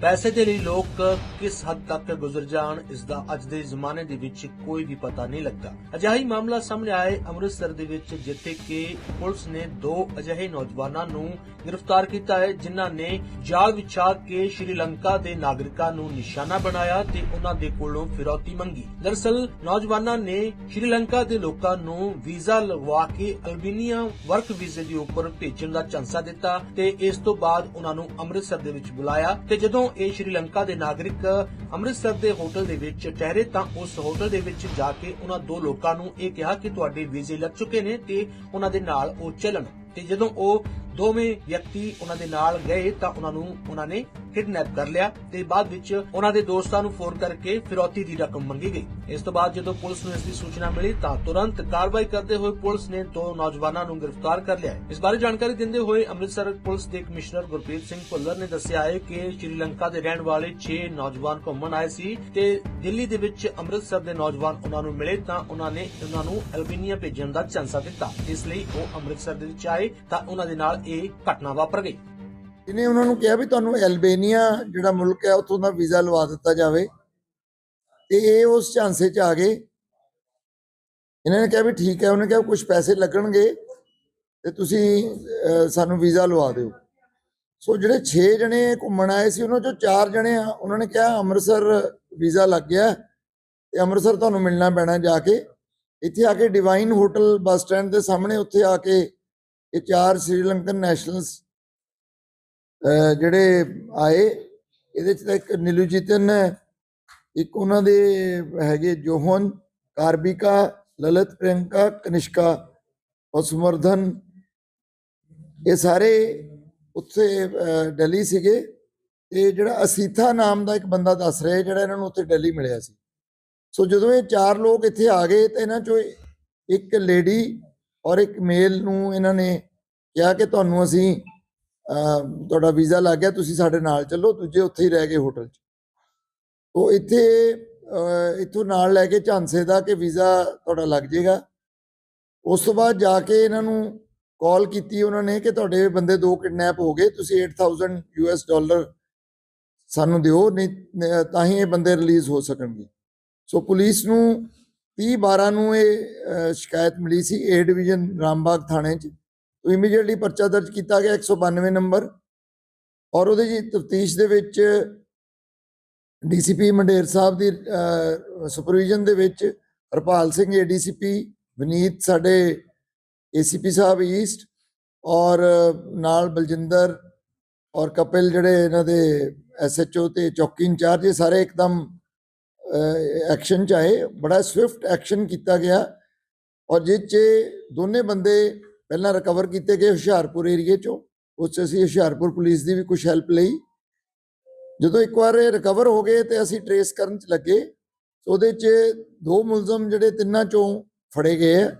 ਪੈਸੇ ਦੇ ਲਈ ਲੋਕ ਕਿਸ ਹੱਦ ਤੱਕ ਗੁਜ਼ਰ ਜਾਣ, ਇਸ ਦਾ ਅੱਜ ਦੇ ਜ਼ਮਾਨੇ ਦੇ ਵਿੱਚ ਕੋਈ ਵੀ ਪਤਾ ਨਹੀਂ ਲੱਗਦਾ। ਅਜਿਹੀ ਮਾਮਲਾ ਸਾਹਮਣੇ ਆਏ ਅੰਮ੍ਰਿਤਸਰ ਦੇ ਵਿੱਚ, ਜਿੱਥੇ ਕਿ ਪੁਲਿਸ ਨੇ ਦੋ ਅਜਿਹੇ ਨੌਜਵਾਨਾਂ ਨੂੰ ਗ੍ਰਿਫਤਾਰ ਕੀਤਾ ਹੈ, ਜਿਨ੍ਹਾਂ ਨੇ ਜਾਲ ਵਿਛਾ ਕੇ ਸ਼੍ਰੀਲੰਕਾ ਦੇ ਨਾਗਰਿਕਾਂ ਨੂੰ ਨਿਸ਼ਾਨਾ ਬਣਾਇਆ ਤੇ ਉਹਨਾਂ ਦੇ ਕੋਲੋਂ ਫਿਰੌਤੀ ਮੰਗੀ। ਦਰਅਸਲ, ਨੌਜਵਾਨਾਂ ਨੇ ਸ਼੍ਰੀਲੰਕਾ ਦੇ ਲੋਕਾਂ ਨੂੰ ਵੀਜ਼ਾ ਲਗਵਾ ਕੇ ਅਲਬੀਨੀਆ ਵਰਕ ਵੀਜ਼ੇ ਦੇ ਉੱਪਰ ਭੇਜਣ ਦਾ ਚਾਂਸਾ ਦਿੱਤਾ ਤੇ ਇਸ ਤੋਂ ਬਾਅਦ ਉਹਨਾਂ ਨੂੰ ਅੰਮ੍ਰਿਤਸਰ ਦੇ ਵਿੱਚ ਬੁਲਾਇਆ ਤੇ ਜਦੋਂ ਜਦੋਂ ਇਹ ਸ਼੍ਰੀਲੰਕਾ ਦੇ ਨਾਗਰਿਕ ਅੰਮ੍ਰਿਤਸਰ ਦੇ ਹੋਟਲ ਦੇ ਵਿੱਚ ਠਹਿਰੇ ਤਾਂ ਉਸ ਹੋਟਲ ਦੇ ਵਿੱਚ ਜਾ ਕੇ ਉਹਨਾਂ ਦੋ ਲੋਕਾਂ ਨੂੰ ਇਹ ਕਿਹਾ ਕਿ ਤੁਹਾਡੇ ਵੀਜ਼ੇ ਲੱਗ ਚੁੱਕੇ ਨੇ ਤੇ ਉਹਨਾਂ ਦੇ ਨਾਲ ਉਹ ਚੱਲਣ। ਤੇ ਜਦੋਂ ਉਹ ਦੋਵੇਂ ਵਿਅਕਤੀ ਉਹਨਾਂ ਦੇ ਨਾਲ ਗਏ ਤਾਂ ਉਹਨਾਂ ਨੂੰ, ਉਹਨਾਂ ਨੇ ਕਿਡਨੈਪ ਕਰ ਲਿਆ ਤੇ ਬਾਅਦ ਵਿੱਚ ਉਹਨਾਂ ਦੇ ਦੋਸਤਾਂ ਨੂੰ ਫੋਨ ਕਰਕੇ ਫਿਰੌਤੀ ਦੀ ਰਕਮ ਮੰਗੀ ਗਈ। ਇਸ ਤੋਂ ਬਾਅਦ ਜਦੋਂ ਪੁਲਿਸ ਨੂੰ ਇਸ ਦੀ ਸੂਚਨਾ ਮਿਲੀ ਤਾਂ ਤੁਰੰਤ ਕਾਰਵਾਈ ਕਰਦੇ ਹੋਏ ਪੁਲਿਸ ਨੇ ਦੋ ਨੌਜਵਾਨਾਂ ਨੂੰ ਗ੍ਰਿਫਤਾਰ ਕਰ ਲਿਆ ਇਸ ਬਾਰੇ ਜਾਣਕਾਰੀ ਦਿੰਦੇ ਹੋਏ ਅੰਮ੍ਰਿਤਸਰ ਪੁਲਿਸ ਦੇ ਕਮਿਸ਼ਨਰ ਗੁਰਪ੍ਰੀਤ ਸਿੰਘ ਭੁੱਲਰ ਨੇ ਦੱਸਿਆ ਹੈ ਕਿ ਸ਼੍ਰੀਲੰਕਾ ਦੇ ਰਹਿਣ ਵਾਲੇ 6 ਨੌਜਵਾਨ ਘੁੰਮਣ ਆਏ ਸੀ ਤੇ ਦਿੱਲੀ ਦੇ ਵਿੱਚ ਅੰਮ੍ਰਿਤਸਰ ਦੇ ਨੌਜਵਾਨ ਉਹਨਾਂ ਨੂੰ ਮਿਲੇ ਤਾਂ ਉਹਨਾਂ ਨੇ ਉਹਨਾਂ ਨੂੰ ਅਲਬੀਨੀਆ ਭੇਜਣ ਦਾ ਚਾਂਸਾ ਦਿੱਤਾ। ਇਸ ਲਈ ਉਹ ਅੰਮ੍ਰਿਤਸਰ ਦੇ ਵਿੱਚ ਆਏ ਤਾਂ ਉਹਨਾਂ ਦੇ ਨਾਲ ਇਹ ਘਟਨਾ ਵਾਪਰ ਗਈ। ਇਹਨੇ ਉਹਨਾਂ ਨੂੰ ਕਿਹਾ ਵੀ ਤੁਹਾਨੂੰ ਐਲਬੇਨੀਆ ਜਿਹੜਾ ਮੁਲਕ ਹੈ, ਉੱਥੋਂ ਦਾ ਵੀਜ਼ਾ ਲਵਾ ਦਿੱਤਾ ਜਾਵੇ। ਤੇ ਇਹ ਉਸ ਝਾਂਸੇ 'ਚ ਆ ਗਏ। ਇਹਨਾਂ ਨੇ ਕਿਹਾ ਵੀ ਠੀਕ ਹੈ, ਉਹਨੇ ਕਿਹਾ ਕੁਝ ਪੈਸੇ ਲੱਗਣਗੇ ਤੇ ਤੁਸੀਂ ਸਾਨੂੰ ਵੀਜ਼ਾ ਲਵਾ ਦਿਓ। ਸੋ ਜਿਹੜੇ 6 ਜਣੇ ਘੁੰਮਣ ਆਏ ਸੀ, ਉਹਨਾਂ ਚੋਂ 4 ਜਣੇ ਆ, ਉਹਨਾਂ ਨੇ ਕਿਹਾ ਅੰਮ੍ਰਿਤਸਰ ਵੀਜ਼ਾ ਲੱਗ ਗਿਆ ਤੇ ਅੰਮ੍ਰਿਤਸਰ ਤੁਹਾਨੂੰ ਮਿਲਣਾ ਪੈਣਾ ਜਾ ਕੇ। ਇੱਥੇ ਆ ਕੇ ਡਿਵਾਈਨ ਹੋਟਲ ਬੱਸ ਸਟੈਂਡ ਦੇ ਸਾਹਮਣੇ, ਉੱਥੇ ਆ ਕੇ ਇਹ ਚਾਰ ਸ੍ਰੀਲੰਕਨ ਨੈਸ਼ਨਲਸ ਜਿਹੜੇ ਆਏ ਇਹਦੇ ਚ ਤਾਂ ਇੱਕ ਨਿਲੂਜੀਤਨ ਹੈ ਇੱਕ ਉਹਨਾਂ ਦੇ ਹੈਗੇ ਜੋਹਨ ਕਾਰਬਿਕਾ ਲਲਿਤ ਪ੍ਰਿਯੰਕਾ ਕਨਿਸ਼ਕਾ ਔਰ ਇਹ ਸਾਰੇ ਉੱਥੇ ਅਹ, ਦਿੱਲੀ ਸੀਗੇ। ਤੇ ਜਿਹੜਾ ਅਸੀਥਾ ਨਾਮ ਦਾ ਇੱਕ ਬੰਦਾ ਦੱਸ ਰਿਹਾ ਜਿਹੜਾ ਇਹਨਾਂ ਨੂੰ ਉੱਥੇ ਦਿੱਲੀ ਮਿਲਿਆ ਸੀ। ਸੋ ਜਦੋਂ ਇਹ ਚਾਰ ਲੋਕ ਇੱਥੇ ਆ ਗਏ ਤਾਂ ਇਹਨਾਂ ਚੋਂ ਇੱਕ ਲੇਡੀ ਔਰ ਇੱਕ ਮੇਲ ਨੂੰ ਇਹਨਾਂ ਨੇ ਕਿਹਾ ਕਿ ਤੁਹਾਨੂੰ ਅਸੀਂ ਤੁਹਾਡਾ ਵੀਜ਼ਾ ਲੱਗ ਗਿਆ, ਤੁਸੀਂ ਸਾਡੇ ਨਾਲ ਚੱਲੋ ਦੂਜੇ ਉੱਥੇ ਹੀ ਰਹਿ ਗਏ ਹੋਟਲ 'ਚ। ਉਹ ਇੱਥੇ, ਅਹ, ਇੱਥੋਂ ਨਾਲ ਲੈ ਕੇ ਝਾਂਸੇ ਦਾ ਕਿ ਵੀਜ਼ਾ ਤੁਹਾਡਾ ਲੱਗ ਜਾਏਗਾ ਉਸ ਤੋਂ ਬਾਅਦ ਜਾ ਕੇ ਇਹਨਾਂ ਨੂੰ ਕਾਲ ਕੀਤੀ ਉਹਨਾਂ ਨੇ ਕਿ ਤੁਹਾਡੇ ਬੰਦੇ ਦੋ ਕਿਡਨੈਪ ਹੋ ਗਏ, ਤੁਸੀਂ 8000 ਯੂਐਸ ਡਾਲਰ ਸਾਨੂੰ ਦਿਓ, ਨਹੀਂ ਤਾਂ ਹੀ ਇਹ ਬੰਦੇ ਰਿਲੀਜ਼ ਹੋ ਸਕਣਗੇ। ਸੋ ਪੁਲਿਸ ਨੂੰ 30 12 ਨੂੰ ਇਹ ਸ਼ਿਕਾਇਤ ਮਿਲੀ ਸੀ ਏ ਡਿਵੀਜ਼ਨ ਰਾਮਬਾਗ ਥਾਣੇ 'ਚ। ਇਮੀਡੀਏਟਲੀ ਪਰਚਾ ਦਰਜ ਕੀਤਾ ਗਿਆ 192 ਨੰਬਰ ਔਰ ਉਹਦੇ ਜੀ ਤਫਤੀਸ਼ ਦੇ ਵਿੱਚ ਡੀਸੀਪੀ ਮੰਡੇਰ ਸਾਹਿਬ ਦੀ ਸੁਪਰਵਿਜ਼ਨ ਦੇ ਵਿੱਚ ਹਰਪਾਲ ਸਿੰਘ ਏਡੀਸੀਪੀ ਵਿਨੀਤ ਸਾਡੇ ਏਸੀਪੀ ਸਾਹਿਬ ਈਸਟ ਔਰ ਨਾਲ ਬਲਜਿੰਦਰ ਔਰ ਕਪਿਲ ਜਿਹੜੇ ਇਹਨਾਂ ਦੇ ਐਸਐਚਓ ਤੇ ਚੌਕੀ ਇੰਚਾਰਜ, ਇਹ ਸਾਰੇ ਇੱਕਦਮ ਐਕਸ਼ਨ ਚ ਆਏ। ਬੜਾ ਸਵਿਫਟ ਐਕਸ਼ਨ ਕੀਤਾ ਗਿਆ ਔਰ ਜਿਹ 'ਚ ਦੋਨੇ ਬੰਦੇ ਪਹਿਲਾਂ ਰਿਕਵਰ ਕੀਤੇ ਗਏ ਹੁਸ਼ਿਆਰਪੁਰ ਏਰੀਏ ਚੋਂ, ਉਸ 'ਚ ਅਸੀਂ ਹੁਸ਼ਿਆਰਪੁਰ ਪੁਲਿਸ ਦੀ ਵੀ ਕੁਝ ਹੈਲਪ ਲਈ। ਜਦੋਂ ਇੱਕ ਵਾਰ ਇਹ ਰਿਕਵਰ ਹੋ ਗਏ ਤੇ ਅਸੀਂ ਟਰੇਸ ਕਰਨ 'ਚ ਲੱਗੇ ਉਹਦੇ 'ਚ ਦੋ ਮੁਲਜ਼ਮ ਜਿਹੜੇ ਤਿੰਨਾਂ ਚੋਂ ਫੜੇ ਗਏ ਆ।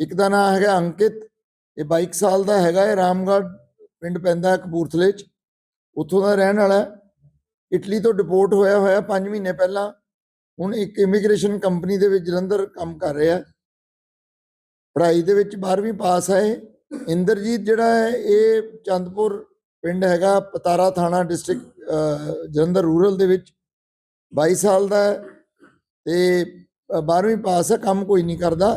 ਇੱਕ ਦਾ ਨਾਮ ਹੈਗਾ ਅੰਕਿਤ, ਇਹ 22 ਸਾਲ ਦਾ ਹੈਗਾ, ਇਹ ਰਾਮਗੜ੍ਹ ਪਿੰਡ ਪੈਂਦਾ ਕਪੂਰਥਲੇ 'ਚ। ਉੱਥੋਂ ਦਾ ਰਹਿਣ ਵਾਲਾ ਇਟਲੀ ਤੋਂ ਡਿਪੋਰਟ ਹੋਇਆ ਹੋਇਆ 5 ਮਹੀਨੇ ਪਹਿਲਾਂ। ਹੁਣ ਇੱਕ ਇਮੀਗ੍ਰੇਸ਼ਨ ਕੰਪਨੀ ਦੇ ਵਿੱਚ ਜਲੰਧਰ ਕੰਮ ਕਰ ਰਿਹਾ ਪੜ੍ਹਾਈ ਦੇ ਵਿੱਚ 12ਵੀਂ ਪਾਸ ਹੈ ਇੰਦਰਜੀਤ ਜਿਹੜਾ ਹੈ, ਇਹ ਚੰਦਪੁਰ ਪਿੰਡ ਹੈਗਾ, ਪਤਾਰਾ ਥਾਣਾ ਡਿਸਟ੍ਰਿਕਟ ਜਲੰਧਰ ਰੂਰਲ ਦੇ ਵਿੱਚ। 22 ਸਾਲ ਦਾ ਹੈ ਤੇ 12ਵੀਂ ਪਾਸ ਹੈ ਕੰਮ ਕੋਈ ਨਹੀਂ ਕਰਦਾ।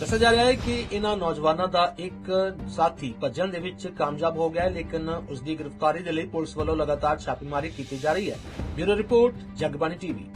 ਦੱਸਿਆ ਜਾ ਰਿਹਾ ਹੈ ਕਿ ਇਹਨਾਂ ਨੌਜਵਾਨਾਂ ਦਾ ਇੱਕ ਸਾਥੀ ਭੱਜਣ ਦੇ ਵਿੱਚ ਕਾਮਯਾਬ ਹੋ ਗਿਆ ਹੈ, ਲੇਕਿਨ ਉਸ ਦੀ ਗ੍ਰਿਫਤਾਰੀ ਦੇ ਲਈ ਪੁਲਿਸ ਵੱਲੋਂ ਲਗਾਤਾਰ ਛਾਪੇਮਾਰੀ ਕੀਤੀ ਜਾ ਰਹੀ ਹੈ। Bureau report, Jagbani TV.